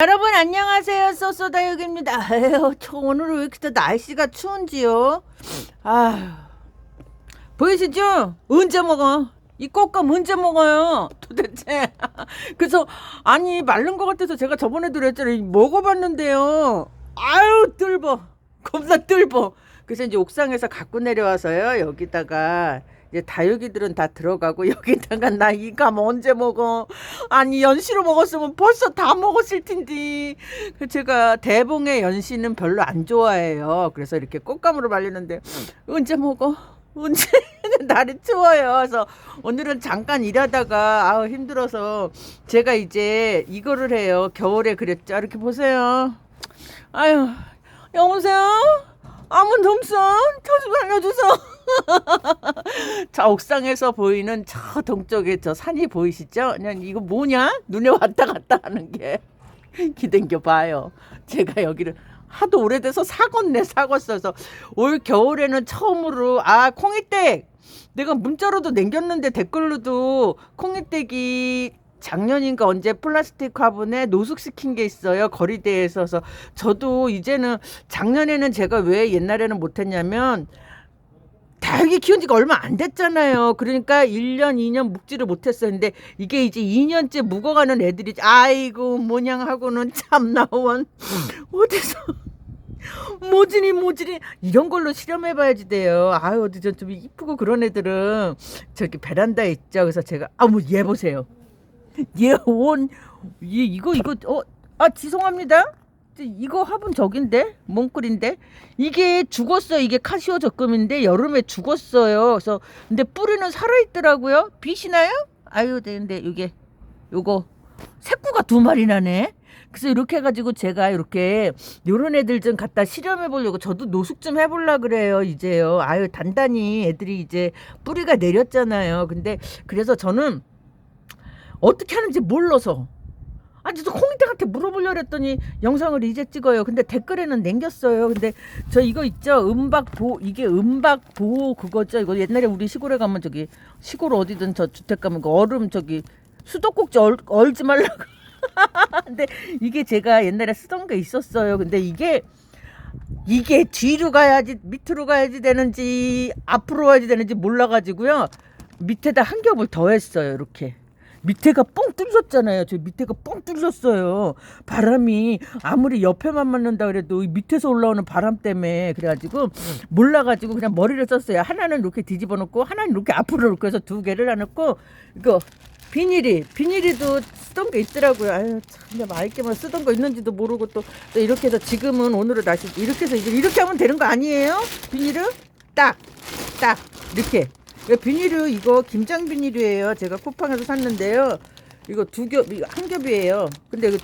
여러분 안녕하세요. 쏘쏘다육입니다. 에휴 저 오늘은 왜 이렇게 또 날씨가 추운지요? 아 보이시죠? 언제 먹어? 이 꽃감 언제 먹어요? 도대체. 그래서 아니 마른 것 같아서 제가 저번에도 그랬잖아요. 먹어봤는데요. 아유 뜰보 겁나 뜰보 그래서 이제 옥상에서 갖고 내려와서요. 여기다가 이제 다육이들은 다 들어가고 여기다가 나 이감 언제 먹어? 아니 연시로 먹었으면 벌써 다 먹었을 텐데. 그 제가 대봉의 연시는 별로 안 좋아해요. 그래서 이렇게 꽃감으로 말리는데 언제 먹어? 언제? 날이 추워요. 그래서 오늘은 잠깐 일하다가 아우 힘들어서 제가 이제 이거를 해요. 겨울에 그랬죠. 이렇게 보세요. 아유 여보세요? 아무 덤선 저좀 살려주소 저 옥상에서 보이는 저 동쪽에 저 산이 보이시죠? 그냥 이거 뭐냐? 눈에 왔다 갔다 하는 게 기댕겨 봐요. 제가 여기를 하도 오래돼서 사겄네 사겄어서 올 겨울에는 처음으로 아 콩이댁 내가 문자로도 남겼는데 댓글로도 콩이댁이 작년인가 언제 플라스틱 화분에 노숙시킨 게 있어요 거리대에 서서 저도 이제는 작년에는 제가 왜 옛날에는 못했냐면 다육이 키운 지가 얼마 안 됐잖아요. 그러니까 1년, 2년 묵지를 못했어요. 근데 이게 이제 2년째 묵어가는 애들이, 아이고, 모냥하고는 참 나원. 어디서. 모진이 모진이 이런 걸로 실험해봐야지 돼요. 아유 어디 좀, 좀 이쁘고 그런 애들은 저기 베란다 에 있죠. 그래서 제가 아뭐 얘 보세요. 얘 온 얘 이거 이거 어 아 죄송합니다. 이거 화분 저긴데 몽클인데 이게 죽었어요. 이게 카시오 적금인데 여름에 죽었어요. 그래서 근데 뿌리는 살아 있더라고요. 빛이 나요? 아유, 근데 이게 요거 새꾸가 두 마리 나네. 그래서 이렇게 해가지고 제가 이렇게 요런 애들 좀 갖다 실험해 보려고 저도 노숙 좀 해볼라 그래요 이제요 아유 단단히 애들이 이제 뿌리가 내렸잖아요 근데 그래서 저는 어떻게 하는지 몰라서 아니 저 콩이댁한테 물어보려고 했더니 영상을 이제 찍어요. 근데 댓글에는 남겼어요. 근데 저 이거 있죠? 음박 보 이게 음박 보호 그거죠. 이거 옛날에 우리 시골에 가면 저기 시골 어디든 저 주택 가면 그 얼음 저기 수도꼭지 얼, 얼지 말라고. 근데 이게 제가 옛날에 쓰던 게 있었어요. 근데 이게 이게 뒤로 가야지 밑으로 가야지 되는지 앞으로 가야지 되는지 몰라가지고요. 밑에다 한 겹을 더 했어요. 이렇게. 밑에가 뻥 뚫렸잖아요. 저 밑에가 뻥 뚫렸어요. 바람이 아무리 옆에만 맞는다 그래도 이 밑에서 올라오는 바람 때문에 그래가지고 몰라가지고 그냥 머리를 썼어요. 하나는 이렇게 뒤집어 놓고 하나는 이렇게 앞으로 놓고 해서 두 개를 놔놓고 이거 비닐이 비닐이도 쓰던 게 있더라고요. 아유 참 내가 알게만 쓰던 거 있는지도 모르고 또, 또 이렇게 해서 지금은 오늘은 다시 이렇게 해서 이렇게 하면 되는 거 아니에요? 비닐을 딱 딱 이렇게 이 비닐을 이거 김장 비닐이에요. 제가 쿠팡에서 샀는데요. 이거 두 겹, 이거 한 겹이에요. 근데 이거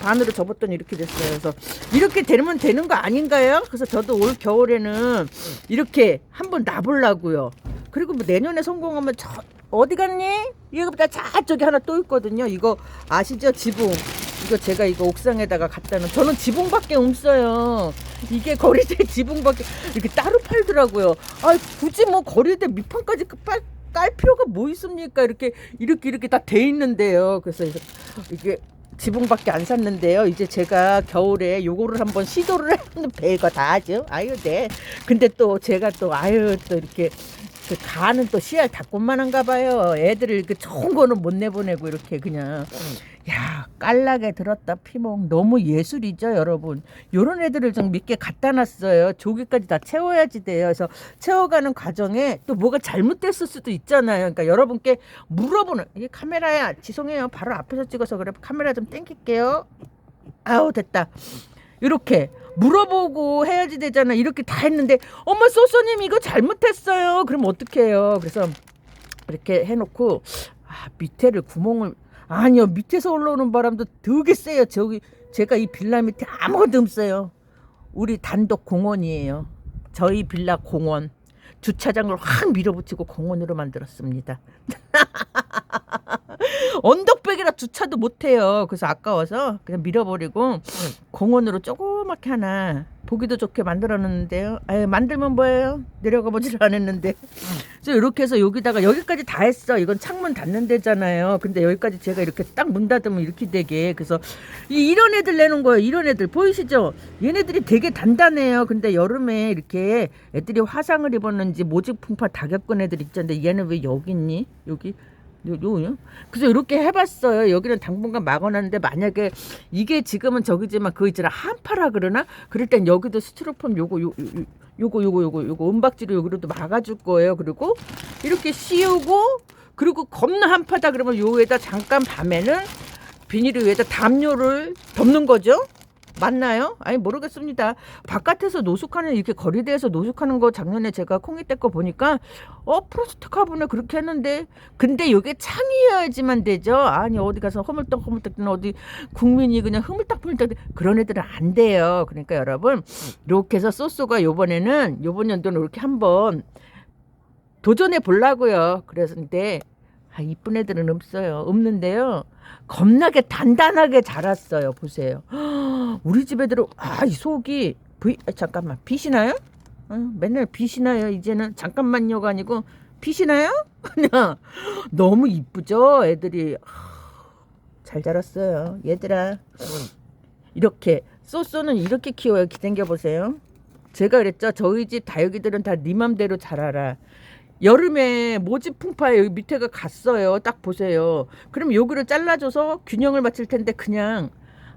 반으로 접었더니 이렇게 됐어요. 그래서 이렇게 되면 되는 거 아닌가요? 그래서 저도 올 겨울에는 이렇게 한번 놔보려고요. 그리고 뭐 내년에 성공하면 저 어디 갔니? 이거보다 저쪽에 하나 또 있거든요. 이거 아시죠? 지붕. 이거 제가 이거 옥상에다가 갖다 놓은 저는 지붕밖에 없어요. 이게 거리대 지붕밖에 이렇게 따로 팔더라고요. 아 굳이 뭐 거리대 밑판까지 그 빨, 깔 필요가 뭐 있습니까? 이렇게 이렇게 이렇게 다 돼 있는데요. 그래서 이게, 지붕밖에 안 샀는데요. 이제 제가 겨울에 요거를 한번 시도를 하는 배가 다 하죠. 아유 네. 근데 또 제가 또 아유 또 이렇게 그 가는 또 씨알 닭꽃만한가 봐요. 애들을 그 좋은 거는 못 내보내고 이렇게 그냥 야 깔나게 들었다 피몽 너무 예술이죠 여러분. 요런 애들을 좀 믿게 갖다 놨어요. 조기까지 다 채워야지 돼요. 그래서 채워가는 과정에 또 뭐가 잘못됐을 수도 있잖아요. 그러니까 여러분께 물어보는 이게 카메라야 죄송해요. 바로 앞에서 찍어서 그래 카메라 좀 땡길게요. 아우 됐다. 이렇게 물어보고 해야지 되잖아. 이렇게 다 했는데 엄마 소소님 이거 잘못했어요. 그럼 어떡해요? 그래서 이렇게 해놓고 아, 밑에를 구멍을 아니요 밑에서 올라오는 바람도 되게 세요. 저기 제가 이 빌라 밑에 아무것도 없어요. 우리 단독 공원이에요. 저희 빌라 공원. 주차장을 확 밀어붙이고 공원으로 만들었습니다. 언덕백이라 주차도 못해요. 그래서 아까워서 그냥 밀어버리고 공원으로 조 그맣게 하나 보기도 좋게 만들어놨는데요. 아유 만들면 뭐예요? 내려가 보지를 않았는데. 그래서 이렇게 해서 여기다가 여기까지 다 했어. 이건 창문 닫는 데잖아요. 근데 여기까지 제가 이렇게 딱 문 닫으면 이렇게 되게 그래서 이- 이런 애들 내는 거예요. 이런 애들 보이시죠? 얘네들이 되게 단단해요. 근데 여름에 이렇게 애들이 화상을 입었는지 모직 풍파 다 겪은 애들 있잖아요. 얘는 왜 여기 있니? 여기 요? 그래서 이렇게 해봤어요. 여기는 당분간 막아놨는데 만약에 이게 지금은 저기지만 그거 있잖아 한파라 그러나 그럴 땐 여기도 스티로폼 요거 요, 요, 요- 요거 요거 요거 요거 은박지로 여기로도 막아줄 거예요. 그리고 이렇게 씌우고 그리고 겁나 한파다 그러면 요 위에다 잠깐 밤에는 비닐 위에다 담요를 덮는 거죠. 맞나요? 아니 모르겠습니다. 바깥에서 노숙하는 이렇게 거리대에서 노숙하는 거 작년에 제가 콩이 떼거 보니까 어 프로스트 카본에 그렇게 했는데 근데 이게 창이어야지만 되죠. 아니 어디 가서 허물떡 허물떡 어디 국민이 그냥 흐물딱 흐물딱 그런 애들은 안 돼요. 그러니까 여러분 이렇게 해서 소스가 요번에는 요번 연도는 이렇게 한번 도전해 보려고요. 그래서 근데 아 이쁜 애들은 없어요. 없는데요. 겁나게 단단하게 자랐어요. 보세요. 우리 집 애들은 아 이 속이 비, 아, 잠깐만 빛이 나요? 어, 맨날 빛이 나요. 이제는 잠깐만요가 아니고 빛이 나요? 그냥 너무 이쁘죠. 애들이 아, 잘 자랐어요. 얘들아 이렇게 소소는 이렇게 키워요. 기댕겨 보세요. 제가 그랬죠. 저희 집 다육이들은 다 네 맘대로 자라라. 여름에 모집 풍파에 여기 밑에가 갔어요. 딱 보세요. 그럼 여기를 잘라줘서 균형을 맞출 텐데 그냥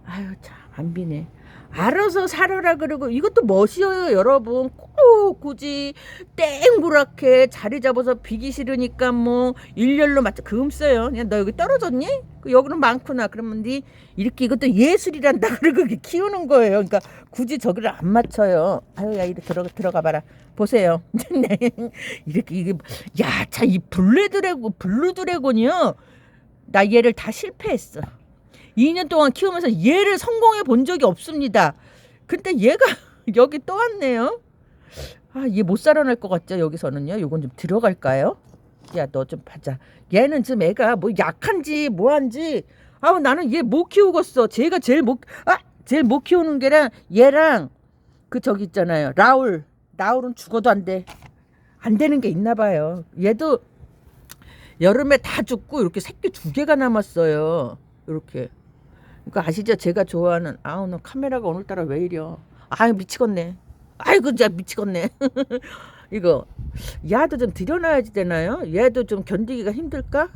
아유 참 안 비네. 알아서 살아라 그러고 이것도 멋이에요 여러분. 꼭 굳이 땡그랗게 자리 잡아서 비기 싫으니까 뭐 일렬로 맞춰. 그 없어요. 그냥 너 여기 떨어졌니? 그 여기는 많구나. 그러면 네 이렇게 이것도 예술이란다 그러고 키우는 거예요. 그러니까 굳이 저기를 안 맞춰요. 아유 야 이리 들어가 들어가 봐라. 보세요. 네. 이렇게 이게 야차 이 블레드래곤 블루 드래곤이요. 나 얘를 다 실패했어 2년 동안 키우면서 얘를 성공해 본 적이 없습니다. 근데 얘가 여기 또 왔네요. 아, 얘 못 살아날 것 같죠? 여기서는요. 요건 좀 들어갈까요? 야, 너 좀 봐자. 얘는 지금 애가 뭐 약한지 뭐한지. 아우 나는 얘 못 키우겠어. 쟤가 제일 못, 아, 제일 못 키우는 게랑 얘랑 그 저기 있잖아요. 라울. 라울은 죽어도 안 돼. 안 되는 게 있나 봐요. 얘도 여름에 다 죽고 이렇게 새끼 두 개가 남았어요. 이렇게. 그러니까 아시죠? 제가 좋아하는 아우 너 카메라가 오늘따라 왜 이려? 아유 미치겠네. 아이고 진짜 미치겠네. 이거 야도 좀 들여놔야지 되나요? 얘도 좀 견디기가 힘들까?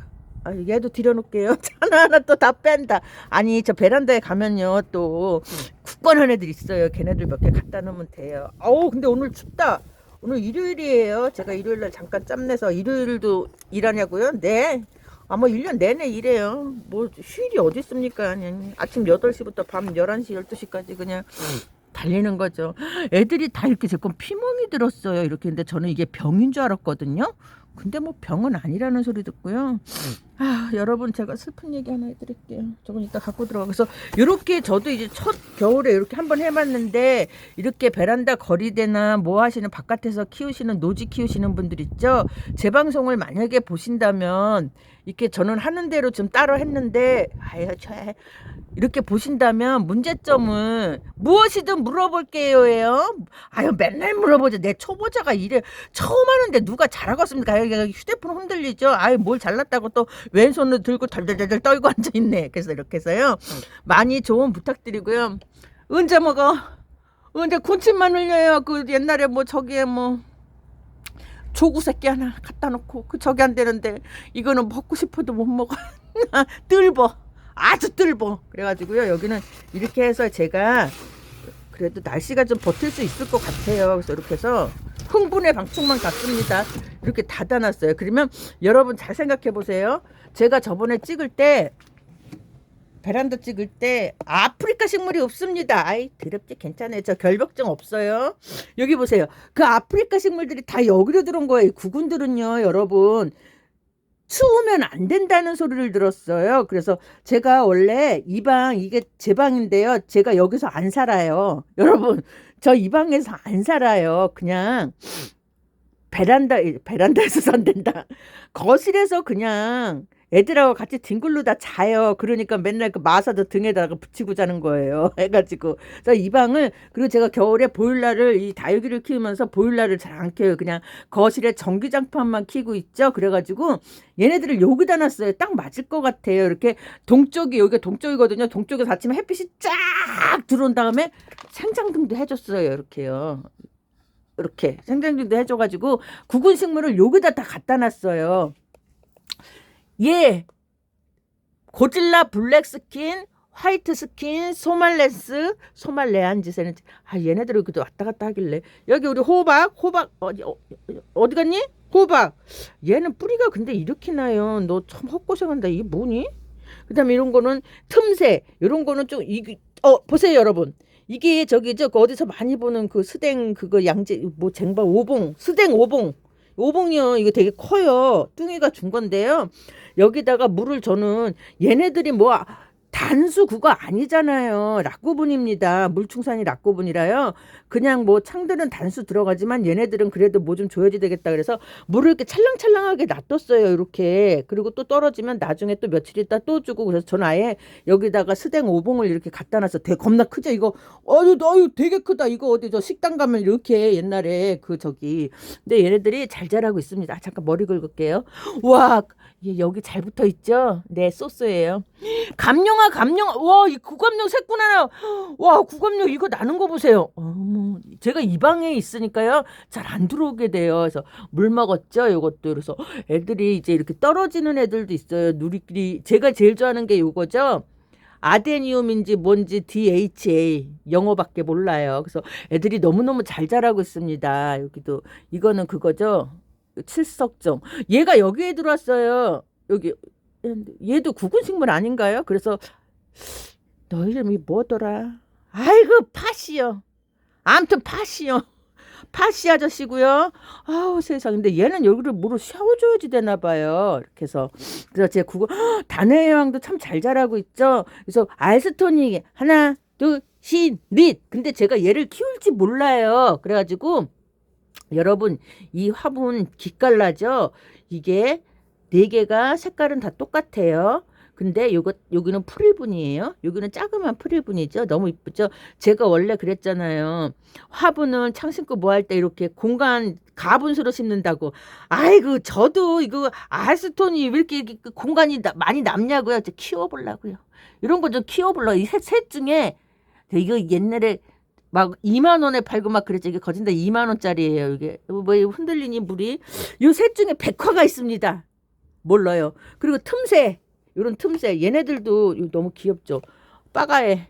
아, 얘도 들여놓을게요. 하나 하나 또 다 뺀다. 아니 저 베란다에 가면요 또 굳건한 애들 있어요. 걔네들 몇 개 갖다 놓으면 돼요. 어우 근데 오늘 춥다. 오늘 일요일이에요. 제가 일요일날 잠깐 짬내서 일요일도 일하냐고요? 네. 아마 1년 내내 일해요. 뭐 휴일이 어디 있습니까? 그냥 아침 8시부터 밤 11시, 12시까지 그냥 달리는 거죠. 애들이 다 이렇게 제건 피멍이 들었어요. 이렇게 근데 저는 이게 병인 줄 알았거든요. 근데 뭐 병은 아니라는 소리 듣고요. 아, 여러분 제가 슬픈 얘기 하나 해드릴게요. 조금 이따 갖고 들어가. 그래서 이렇게 저도 이제 첫 겨울에 이렇게 한번 해봤는데 이렇게 베란다 거리대나 뭐 하시는 바깥에서 키우시는 노지 키우시는 분들 있죠. 제 방송을 만약에 보신다면 이렇게 저는 하는 대로 좀 따로 했는데 아유 저 이렇게 보신다면 문제점은 무엇이든 물어볼게요예요. 아유 맨날 물어보죠. 내 초보자가 이래 처음 하는데 누가 잘하겠습니까? 휴대폰 흔들리죠. 아유 뭘 잘났다고 또 왼손을 들고 덜덜덜 떨고 앉아 있네. 그래서 이렇게 해서요. 많이 조언 부탁드리고요. 언제 먹어? 언제 군침만 흘려요. 그 옛날에 뭐 저기에 뭐 조구 새끼 하나 갖다 놓고 그 저기 안 되는데 이거는 먹고 싶어도 못 먹어. 뜰보. 아주 뜰보. 그래가지고요. 여기는 이렇게 해서 제가 그래도 날씨가 좀 버틸 수 있을 것 같아요. 그래서 이렇게 해서 흥분의 방충망 같습니다. 이렇게 닫아놨어요. 그러면 여러분 잘 생각해 보세요. 제가 저번에 찍을 때 베란다 찍을 때 아프리카 식물이 없습니다. 아이 더럽지 괜찮아요. 저 결벽증 없어요. 여기 보세요. 그 아프리카 식물들이 다 여기로 들어온 거예요. 이 구근들은요, 여러분. 추우면 안 된다는 소리를 들었어요. 그래서 제가 원래 이 방 이게 제 방인데요. 제가 여기서 안 살아요. 여러분, 저 이 방에서 안 살아요. 그냥 베란다 베란다에서 산댄다. 거실에서 그냥 애들하고 같이 뒹굴르다 자요. 그러니까 맨날 그 마사도 등에다가 붙이고 자는 거예요. 해가지고. 그래서 이 방을, 그리고 제가 겨울에 보일러를, 이 다육이를 키우면서 보일러를 잘 안 켜요. 그냥 거실에 전기장판만 키고 있죠. 그래가지고 얘네들을 여기다 놨어요. 딱 맞을 것 같아요. 이렇게 동쪽이, 여기가 동쪽이거든요. 동쪽에서 아침에 햇빛이 쫙 들어온 다음에 생장등도 해줬어요. 이렇게요. 이렇게 생장등도 해줘가지고 구근 식물을 여기다 다 갖다 놨어요. 얘 고질라 블랙 스킨, 화이트 스킨, 소말레스, 소말레안지세는 아 얘네들 여기도 왔다 갔다 하길래. 여기 우리 호박, 호박 어디 어, 어디 갔니? 호박. 얘는 뿌리가 근데 이렇게 나요. 너 참 헛고생한다. 이게 뭐니? 그다음에 이런 거는 틈새. 이런 거는 좀 이게 어 보세요 여러분. 이게 저기 저 어디서 많이 보는 그 스댕 그거 양재 뭐 쟁반 오봉 스댕 오봉. 오봉이요. 이거 되게 커요. 뚱이가 준 건데요 여기다가 물을 저는 얘네들이 뭐 단수 그거 아니잖아요. 락구분입니다. 물충산이 락구분이라요. 그냥 뭐 창들은 단수 들어가지만 얘네들은 그래도 뭐 좀 줘야지 되겠다 그래서 물을 이렇게 찰랑찰랑하게 놔뒀어요. 이렇게. 그리고 또 떨어지면 나중에 또 며칠 있다 또 주고 그래서 저는 아예 여기다가 스댕 오봉을 이렇게 갖다 놔서 되게 겁나 크죠. 이거 어유 어유 되게 크다. 이거 어디 저 식당 가면 이렇게 옛날에 그 저기 근데 얘네들이 잘 자라고 있습니다. 아, 잠깐 머리 긁을게요. 와 예, 여기 잘 붙어 있죠? 네, 소스예요. 감룡아, 와, 이 구감룡 새꾼 하나. 와, 구감룡 이거 나는 거 보세요. 어머, 제가 이 방에 있으니까요. 잘 안 들어오게 돼요. 그래서 물 먹었죠, 요것도. 그래서 애들이 이제 이렇게 떨어지는 애들도 있어요. 누리끼리. 제가 제일 좋아하는 게 요거죠. 아데니움인지 뭔지 DHA 영어밖에 몰라요. 그래서 애들이 너무너무 잘 자라고 있습니다. 여기도 이거는 그거죠. 칠석점. 얘가 여기에 들어왔어요. 여기 얘도 구근 식물 아닌가요? 그래서 너 이름이 뭐더라? 아이고 파시요. 암튼 파시요. 파시 아저씨고요. 아우 세상. 근데 얘는 여기를 물을 샤워줘야지 되나 봐요. 이렇게 해서 그래서 제 국어 단의 여왕도 참 잘 자라고 있죠. 그래서 알스토닉 하나 둘신릿 근데 제가 얘를 키울지 몰라요. 그래가지고 여러분 이 화분 기깔나죠? 이게 네 개가 색깔은 다 똑같아요. 근데 요거 여기는 프릴분이에요. 여기는 자그만 프릴분이죠. 너무 이쁘죠. 제가 원래 그랬잖아요. 화분은 창 심고 뭐 할 때 이렇게 공간 가분수로 심는다고. 아이고 저도 이거 아스톤이 왜 이렇게 공간이 나, 많이 남냐고요. 저 키워보려고요. 이런 거 좀 키워보려. 이셋 셋 중에 이거 옛날에 막 2만 원에 팔고 막 그랬죠. 이게 거진다 2만 원짜리예요. 이게 뭐 흔들리니 물이 요 셋 중에 백화가 있습니다. 몰라요. 그리고 틈새 이런 틈새 얘네들도 너무 귀엽죠. 빠가에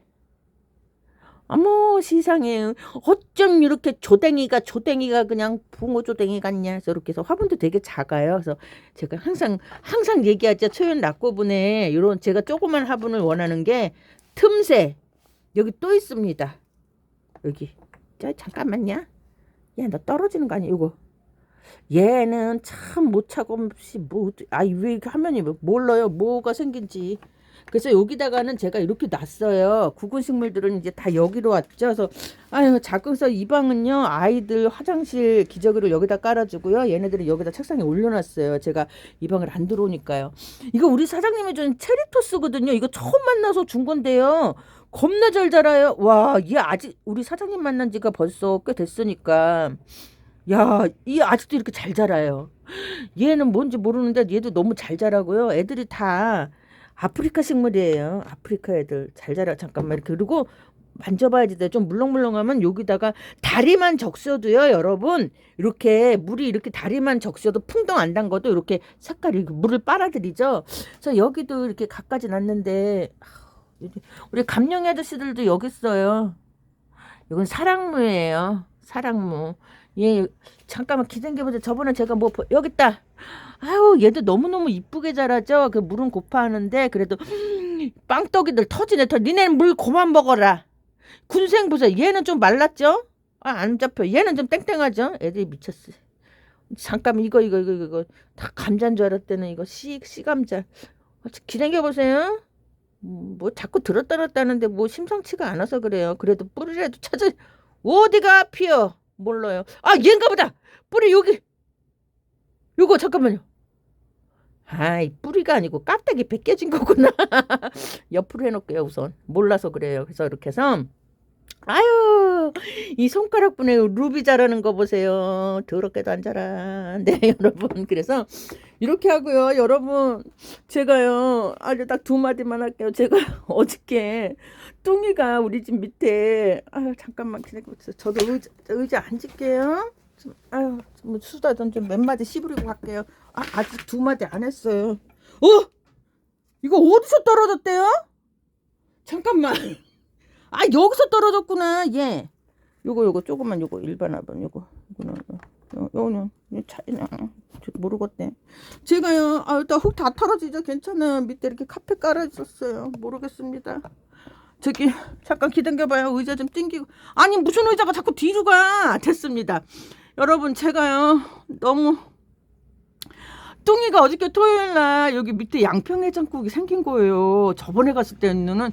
어머 세상에 어쩜 이렇게 조댕이가 조댕이가 그냥 붕어 조댕이 같냐 이렇게 해서 화분도 되게 작아요. 그래서 제가 항상 항상 얘기하죠. 초연 낙고분에 이런 제가 조그만 화분을 원하는 게 틈새 여기 또 있습니다. 여기 자 잠깐만요. 야 너 떨어지는 거 아니야 이거. 얘는 참 못 차고 없이 뭐 아이 왜 화면이 몰라요? 뭐가 생긴지. 그래서 여기다가는 제가 이렇게 놨어요. 구근 식물들은 이제 다 여기로 왔죠. 그래서 아유 자꾸서 이 방은요 아이들 화장실 기저귀를 여기다 깔아주고요. 얘네들은 여기다 책상에 올려놨어요. 제가 이 방을 안 들어오니까요. 이거 우리 사장님이 준 체리토스거든요. 이거 처음 만나서 준 건데요. 겁나 잘 자라요. 와 얘 아직 우리 사장님 만난 지가 벌써 꽤 됐으니까 야, 이 아직도 이렇게 잘 자라요. 얘는 뭔지 모르는데 얘도 너무 잘 자라고요. 애들이 다 아프리카 식물이에요. 아프리카 애들 잘 자라. 잠깐만 이렇게 그리고 만져봐야지 돼. 좀 물렁물렁하면 여기다가 다리만 적셔도요, 여러분. 이렇게 물이 이렇게 다리만 적셔도 풍덩 안 담궈도 이렇게 색깔이 물을 빨아들이죠. 그래서 여기도 이렇게 갖가지 놨는데 우리 감룡 아저씨들도 여기 있어요. 이건 사랑무예요. 사랑무. 얘 잠깐만 기생겨보자. 저번에 제가 뭐 여기 있다. 아유 얘도 너무너무 이쁘게 자라죠. 그 물은 고파하는데 그래도 빵떡이들 터지네. 터 니네는 물 그만 먹어라. 군생 보자. 얘는 좀 말랐죠? 아 안 잡혀. 얘는 좀 땡땡하죠? 애들이 미쳤어. 잠깐 이거 이거 이거 이거 다 감자인 줄 알았더니 이거 씨 씨감자. 기생겨 보세요. 음, 뭐 자꾸 들었다 놨다는데 뭐 심상치가 않아서 그래요. 그래도 뿌리라도 찾아 어디가 피어? 몰라요. 아 얘인가 보다. 뿌리 여기. 요거 잠깐만요. 아이 뿌리가 아니고 깍대기 벗겨진 거구나. 옆으로 해놓을게요 우선. 몰라서 그래요. 그래서 이렇게 해서 아유 이 손가락분에 루비 자라는 거 보세요. 더럽게도 안 자라. 네 여러분 그래서 이렇게 하고요. 여러분 제가요 아주 딱 두 마디만 할게요. 제가 어저께 뚱이가 우리 집 밑에 아유 잠깐만 기다려보세요. 저도 의자, 의자 앉을게요. 좀, 아유 좀 수다 좀몇 마디 씹으려고 할게요. 아, 아직 두 마디 안 했어요. 어? 이거 어디서 떨어졌대요? 잠깐만. 아 여기서 떨어졌구나. 예. 요거 요거 조금만 요거 일반 화분 요거 요거는 요- 요거는 요 차이나 모르겠대. 제가요 아 일단 흙 다 털어지죠. 괜찮아요. 밑에 이렇게 카페 깔아줬어요. 모르겠습니다. 저기 잠깐 기다려봐요. 의자 좀 땡기고 아니 무슨 의자가 자꾸 뒤로 가. 됐습니다. 여러분 제가요 너무 뚱이가 어저께 토요일 날 여기 밑에 양평해장국이 생긴 거예요. 저번에 갔을 때는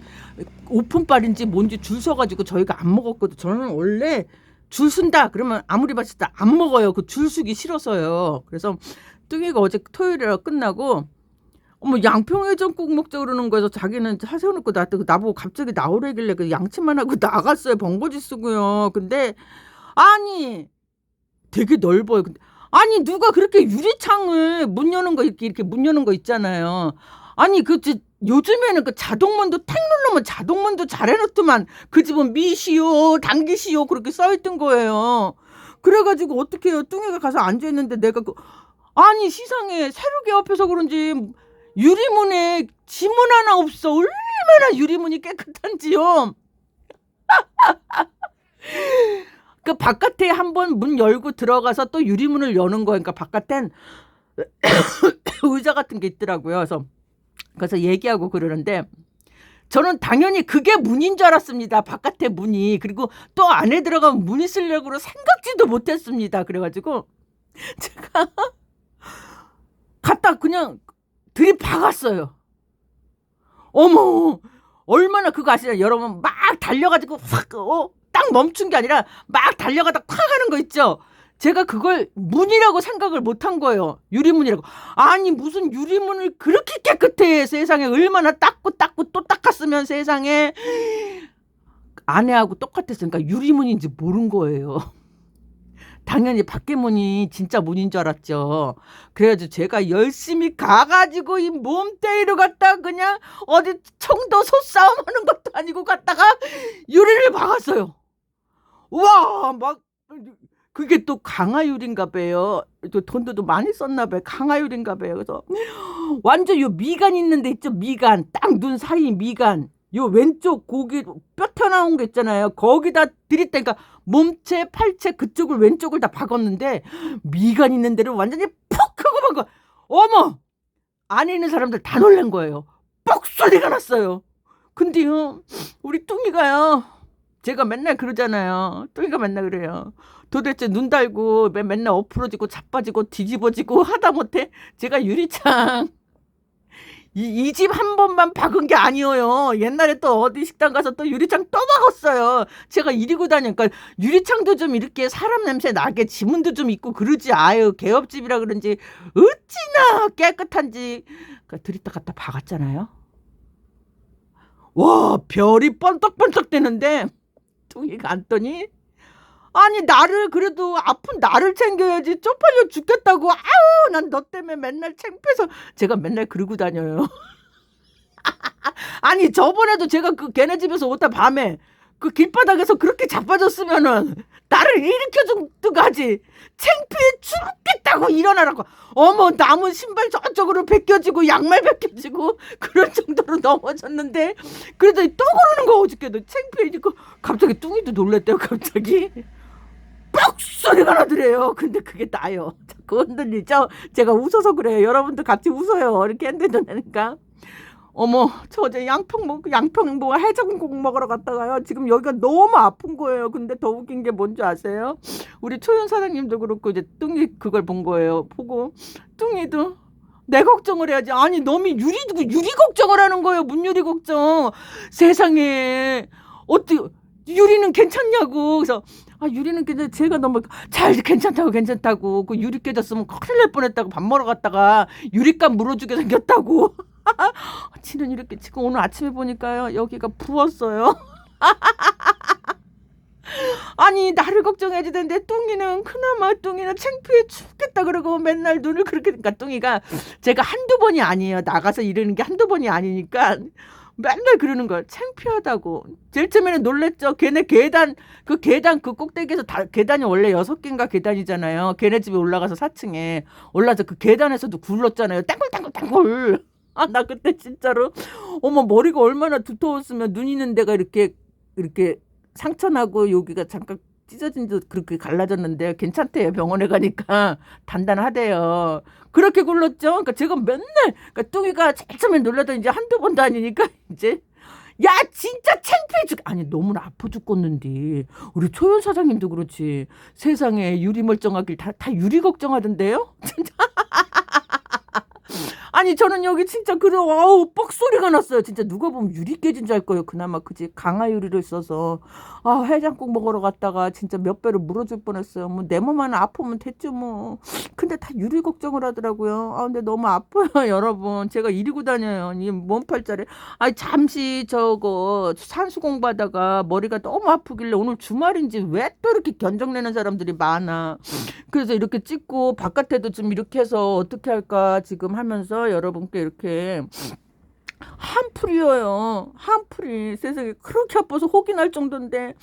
오픈빨인지 뭔지 줄 서가지고 저희가 안 먹었거든. 저는 원래 줄 쓴다 그러면 아무리 봤을 때안 먹어요. 그 줄 서기 싫어서요. 그래서 뚱이가 어제 토요일에 끝나고 어머 양평해장국 먹자 그러는 거에서 자기는 차 세워놓고 나 나보고 갑자기 나오래길래 그 양치만 하고 나갔어요. 번거지 쓰고요. 근데 아니 되게 넓어요. 근데 아니 누가 그렇게 유리창을 문 여는 거 이렇게 이렇게 문 여는 거 있잖아요. 아니 그 저, 요즘에는 그 자동문도 탁 누르면 자동문도 잘 해놓더만 그 집은 미시오 당기시오 그렇게 써있던 거예요. 그래가지고 어떻게 해요? 뚱이가 가서 앉아있는데 내가 그 아니 시상에 새로 개업해서 그런지 유리문에 지문 하나 없어. 얼마나 유리문이 깨끗한지요. 그 바깥에 한번 문 열고 들어가서 또 유리문을 여는 거예요. 그러니까 바깥엔 의자 같은 게 있더라고요. 그래서 그래서 얘기하고 그러는데 저는 당연히 그게 문인 줄 알았습니다. 바깥에 문이 그리고 또 안에 들어가면 문이 쓰려고 생각지도 못했습니다. 그래가지고 제가 갔다 그냥 들이박았어요. 어머 얼마나 그거 아시나요? 여러분 막 달려가지고 확 어? 딱 멈춘 게 아니라 막 달려가다 팍 하는 거 있죠. 제가 그걸 문이라고 생각을 못 한 거예요. 유리문이라고. 아니 무슨 유리문을 그렇게 깨끗해 세상에 얼마나 닦고 닦고 또 닦았으면 세상에 아내하고 똑같았으니까 유리문인지 모른 거예요. 당연히 밖에 문이 진짜 문인 줄 알았죠. 그래가지고 제가 열심히 가가지고 이 몸 때리러 갔다 그냥 어디 청도 소싸움 하는 것도 아니고 갔다가 유리를 박았어요. 와, 막 그게 또 강화유리인가 봐요. 또 돈도 또 많이 썼나 봐요. 강화유리인가 봐요. 그래서 완전 요 미간 있는 데 있죠. 미간. 딱 눈 사이 미간. 요 왼쪽 고기 뼈 튀어나온 거 있잖아요. 거기다 들이대니까 몸체, 팔체 그쪽을 왼쪽을 다 박았는데 미간 있는 데를 완전히 푹 하고 박아. 어머! 안에 있는 사람들 다 놀란 거예요. 뻑 소리가 났어요. 근데요, 우리 뚱이가요. 제가 맨날 그러잖아요. 뚱이가 맨날 그래요. 도대체 눈 달고 맨- 맨날 엎으러지고 자빠지고 뒤집어지고 하다 못해 제가 유리창 이 집 한 번만 박은 게 아니에요. 옛날에 또 어디 식당 가서 또 유리창 또 박았어요. 제가 이리고 다니니까 유리창도 좀 이렇게 사람 냄새 나게 지문도 좀 있고 그러지. 아유 개업집이라 그런지 어찌나 깨끗한지 그 들이다 갖다 박았잖아요. 와 별이 번떡번떡 되는데 뚱이가 앉더니 아니 나를 그래도 아픈 나를 챙겨야지 쪽팔려 죽겠다고. 아우 난 너 때문에 맨날 창피해서 제가 맨날 그러고 다녀요. 아니 저번에도 제가 그 걔네 집에서 오다 밤에 그 길바닥에서 그렇게 자빠졌으면은 나를 일으켜주든가 하지. 창피해 죽겠다고 일어나라고. 어머 남은 신발 저쪽으로 벗겨지고 양말 벗겨지고 그럴 정도로 넘어졌는데 그래도 또 그러는 거 어저께도. 창피해지고 갑자기 뚱이도 놀랬대요 갑자기 뻑 소리가 나더래요. 근데 그게 나요. 자꾸 흔들리죠? 제가 웃어서 그래요. 여러분도 같이 웃어요. 이렇게 흔들리니까. 어머, 저 어제 양평 먹, 양평 뭐 해장국 먹으러 갔다가요. 지금 여기가 너무 아픈 거예요. 근데 더 웃긴 게 뭔지 아세요? 우리 초연 사장님도 그렇고 이제 뚱이 그걸 본 거예요. 보고 뚱이도 내 걱정을 해야지. 아니, 너무 유리, 유리 걱정을 하는 거예요. 문유리 걱정. 세상에. 어떻게, 유리는 괜찮냐고 그래서 아 유리는 괜찮 제가 너무 잘 괜찮다고 괜찮다고. 그 유리 깨졌으면 큰일 날 뻔했다고 밥 먹으러 갔다가 유리값 물어주게 생겼다고. 치는 이렇게 치고 오늘 아침에 보니까요 여기가 부었어요. 아니 나를 걱정해야 되는데 뚱이는 그나마 뚱이는 창피해 죽겠다 그러고 맨날 눈을 그렇게 그러니까 뚱이가 제가 한두 번이 아니에요. 나가서 이러는 게 한두 번이 아니니까 맨날 그러는 거야 창피하다고. 제일 처음에는 놀랬죠. 걔네 계단 그 계단 그 꼭대기에서 다 계단이 원래 여섯 개인가 계단이잖아요. 걔네 집에 올라가서 4층에 올라서 그 계단에서도 굴렀잖아요. 땅굴땅굴땅굴. 아 나 그때 진짜로 어머 머리가 얼마나 두터웠으면 눈 있는 데가 이렇게 이렇게 상처나고 여기가 잠깐 찢어진 듯 그렇게 갈라졌는데 괜찮대요. 병원에 가니까. 단단하대요. 그렇게 굴렀죠. 그러니까 제가 맨날 그러니까 뚱이가 제일 처음에 놀라던 이제 한두 번도 아니니까 이제 야 진짜 창피해 죽. 아니 너무 아파 죽겠는데. 우리 초연 사장님도 그렇지. 세상에 유리 멀쩡하길 다, 다 유리 걱정하던데요? 진짜 아니 저는 여기 진짜 그래 아우 뻑 소리가 났어요. 진짜 누가 보면 유리 깨진 줄 알 거예요. 그나마 그지 강화 유리를 써서. 아 해장국 먹으러 갔다가 진짜 몇 배로 물어줄 뻔했어요. 뭐 내 몸 하나 아프면 됐죠 뭐. 근데 다 유리 걱정을 하더라고요. 아 근데 너무 아파요 여러분. 제가 이리고 다녀요. 이 몸팔자를. 아 잠시 저거 산수 공부하다가 머리가 너무 아프길래 오늘 주말인지 왜 또 이렇게 견적내는 사람들이 많아. 그래서 이렇게 찍고 바깥에도 좀 이렇게 해서 어떻게 할까 지금 하면서 여러분께 이렇게 한풀이요. 한풀이 세상에 그렇게 아파서 혹이 날 정도인데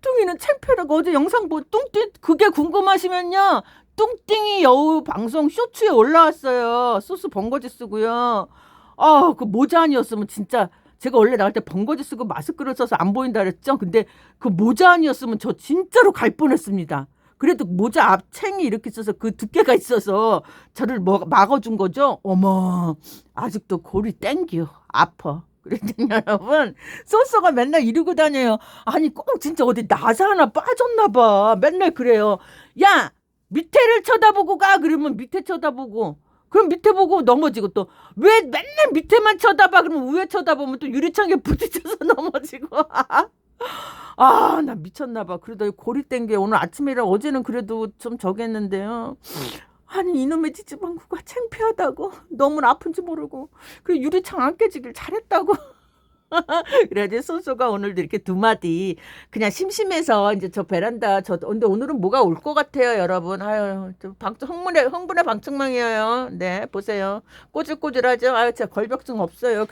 뚱이는 창피하다고 어제 영상 보 뚱띠 그게 궁금하시면요. 뚱띵이 여우 방송 쇼츠에 올라왔어요. 소스 번거지 쓰고요. 아 그 모자 아니었으면 진짜 제가 원래 나갈 때 번거지 쓰고 마스크를 써서 안 보인다 그랬죠? 근데 그 모자 아니었으면 저 진짜로 갈 뻔했습니다 그래도 모자 앞챙이 이렇게 있어서 그 두께가 있어서 저를 뭐, 막아준 거죠. 어머, 아직도 골이 땡겨. 아파. 그랬더니 여러분, 소스가 맨날 이러고 다녀요. 아니, 꼭 진짜 어디 나사 하나 빠졌나 봐. 맨날 그래요. 야! 밑에를 쳐다보고 가! 그러면 밑에 쳐다보고. 그럼 밑에 보고 넘어지고 또 왜 맨날 밑에만 쳐다봐 그러면 위에 쳐다보면 또 유리창에 부딪혀서 넘어지고 아, 나 미쳤나 봐. 그러다 골이 땡겨. 오늘 아침이라 어제는 그래도 좀 저겠는데요. 아니, 이놈의 찌찌방구가 창피하다고. 너무 아픈지 모르고. 그리고 유리창 안 깨지길 잘했다고. 그래야지 소소가 오늘도 이렇게 두 마디. 그냥 심심해서 이제 저 베란다 저 근데 오늘은 뭐가 올 것 같아요 여러분? 아유 좀 방청 흥분의 흥분의 방청망이에요. 네 보세요. 꼬질꼬질하죠? 아유 제가 걸벽증 없어요.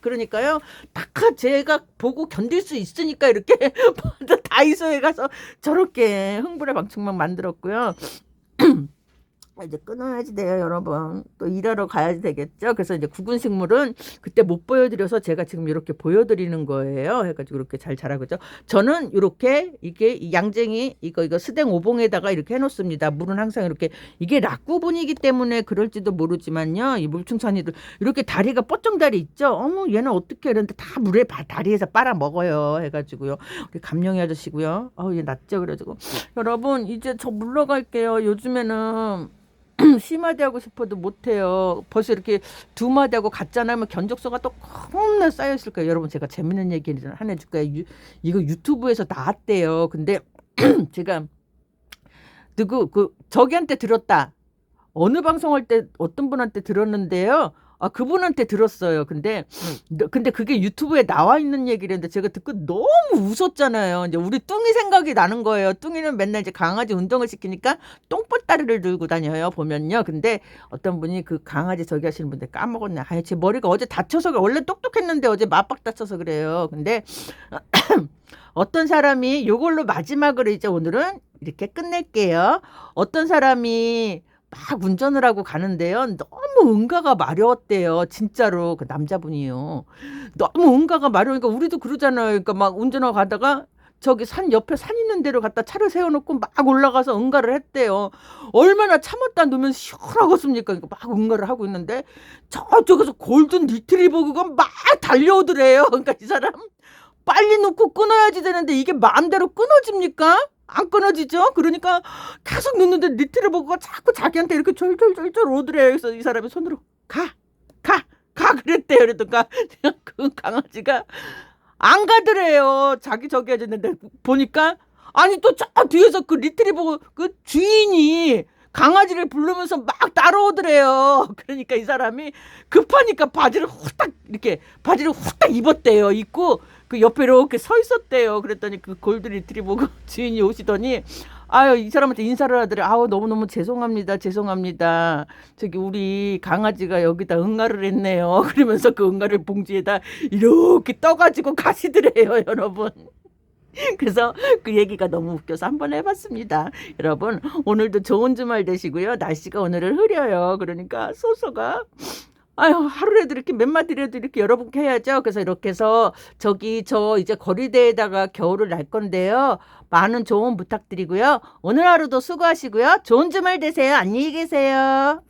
그러니까요. 딱 제가 보고 견딜 수 있으니까 이렇게 다이소에 가서 저렇게 흥분의 방청망 만들었고요. 이제 끊어야지 돼요, 여러분. 또 일하러 가야지 되겠죠. 그래서 이제 구근 식물은 그때 못 보여드려서 제가 지금 이렇게 보여드리는 거예요. 해가지고 이렇게 잘 자라고 죠 저는 이렇게 이게 양쟁이 이거 이거 스댕 오봉에다가 이렇게 해놓습니다. 물은 항상 이렇게 이게 락구분이기 때문에 그럴지도 모르지만요. 이 물충산이들 이렇게 다리가 뻗정다리 있죠. 어머 얘는 어떻게 이러는데 다 물에 다리에서 빨아 먹어요. 해가지고요. 우리 감룡이 아저씨고요. 어우 얘 낫죠. 그래가지고 여러분 이제 저 물러갈게요. 요즘에는 심하대 하고 싶어도 못해요. 벌써 이렇게 두 마디 하고 갔잖아요. 면 견적서가 또 겁나 쌓여있을 거예요. 여러분 제가 재밌는 얘기 하나 해줄까요? 유, 이거 유튜브에서 나왔대요. 근데 제가 누구 그 저기한테 들었다. 어느 방송할 때 어떤 분한테 들었는데요. 아, 그분한테 들었어요. 근데, 근데 그게 유튜브에 나와 있는 얘기랬는데 제가 듣고 너무 웃었잖아요. 이제 우리 뚱이 생각이 나는 거예요. 뚱이는 맨날 이제 강아지 운동을 시키니까 똥볼다리를 들고 다녀요. 보면요. 근데 어떤 분이 그 강아지 저기 하시는 분들 까먹었네. 아예 제 머리가 어제 다쳐서 원래 똑똑했는데 어제 맞박 다쳐서 그래요. 근데 어떤 사람이 요걸로 마지막으로 이제 오늘은 이렇게 끝낼게요. 어떤 사람이 막 운전을 하고 가는데요. 너무 응가가 마려웠대요. 진짜로 그 남자분이요. 너무 응가가 마려우니까 우리도 그러잖아요. 그러니까 막 운전하고 가다가 저기 산 옆에 산 있는 데로 갖다 차를 세워놓고 막 올라가서 응가를 했대요. 얼마나 참았다 놓으면 시원하겠습니까? 그러니까 막 응가를 하고 있는데 저쪽에서 골든 리트리버가 막 달려오더래요. 그러니까 이 사람 빨리 놓고 끊어야지 되는데 이게 마음대로 끊어집니까? 안 끊어지죠? 그러니까 계속 눕는데 니트를 보고 자꾸 자기한테 이렇게 졸졸졸졸 오더래요. 그래서 이 사람이 손으로 가, 가, 가 그랬대요. 그러니까 그 강아지가 안 가더래요. 자기 저기 해줬는데 보니까 아니 또 저 뒤에서 그 리트리버 그 주인이 강아지를 부르면서 막 따라오더래요. 그러니까 이 사람이 급하니까 바지를 후딱 이렇게 바지를 후딱 입었대요. 입고 그 옆에 이렇게 서 있었대요. 그랬더니 그 골드 리트리버 그 주인이 오시더니 아유 이 사람한테 인사를 하더래. 아우 너무 너무 죄송합니다. 죄송합니다. 저기 우리 강아지가 여기다 응가를 했네요. 그러면서 그 응가를 봉지에다 이렇게 떠가지고 가시더래요, 여러분. 그래서 그 얘기가 너무 웃겨서 한번 해봤습니다. 여러분 오늘도 좋은 주말 되시고요. 날씨가 오늘은 흐려요. 그러니까 소소가 아유 하루라도 이렇게 몇 마디라도 이렇게 여러분께 해야죠. 그래서 이렇게 해서 저기 저 이제 거리대에다가 겨울을 날 건데요. 많은 조언 부탁드리고요. 오늘 하루도 수고하시고요. 좋은 주말 되세요. 안녕히 계세요.